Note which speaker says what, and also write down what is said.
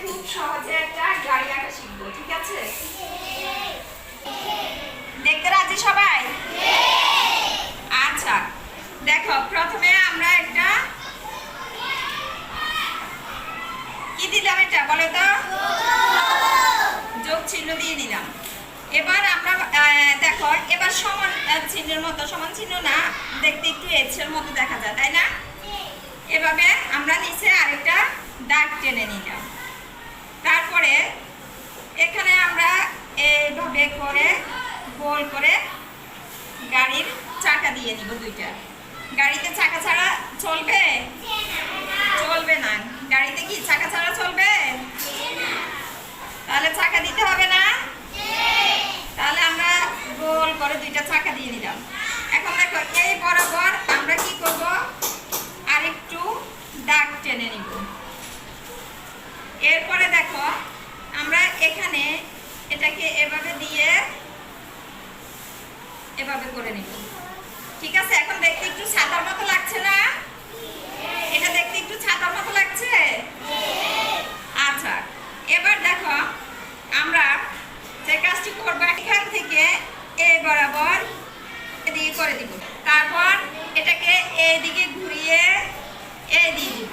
Speaker 1: খুব সহজে একটা গাড়ি আঁকা শিখব, ঠিক আছে? দেখতে রাজি সবাই? আচ্ছা দেখো, প্রথমে আমরা একটা কি দিলাম এটা, বলো তো? যোগ চিহ্ন দিয়ে দিলাম এবার আমরা দেখো, এবার সমান চিহ্নের মতো, সমান চিহ্ন না, দেখতে একটু এর মতো দেখা যায়, তাই না? এভাবে আমরা নিচে আরেকটা দাগ টেনে নিলাম। এইভাবে করে গোল করে গাড়ির চাকা দিয়ে নিব দুইটা। গাড়িতে চাকা ছাড়া চলবে? চলবে না। গাড়িতে কি চাকা ছাড়া চলবে? তাহলে চাকা দিতে হবে না? তাহলে আমরা গোল করে দুইটা চাকা দিয়ে নিলাম এখন দেখো, এই বরাবর আমরা কি করব? আরেকটু দাগ টেনে নিব। এরপরে দেখো, আমরা এখানে এটাকে এভাবে এভাবে করে নিব। ঠিক আছে, এখন দেখতে একটু ছাতার মতো লাগছে না? এটা দেখতে একটু ছাতার মতো লাগছে? আচ্ছা এবার দেখো, আমরা যে কাজটি করব, এখান থেকে এ বরাবর এদিকে করে দিব। তারপর এটাকে এদিকে ঘুরিয়ে এ দিয়ে দিব।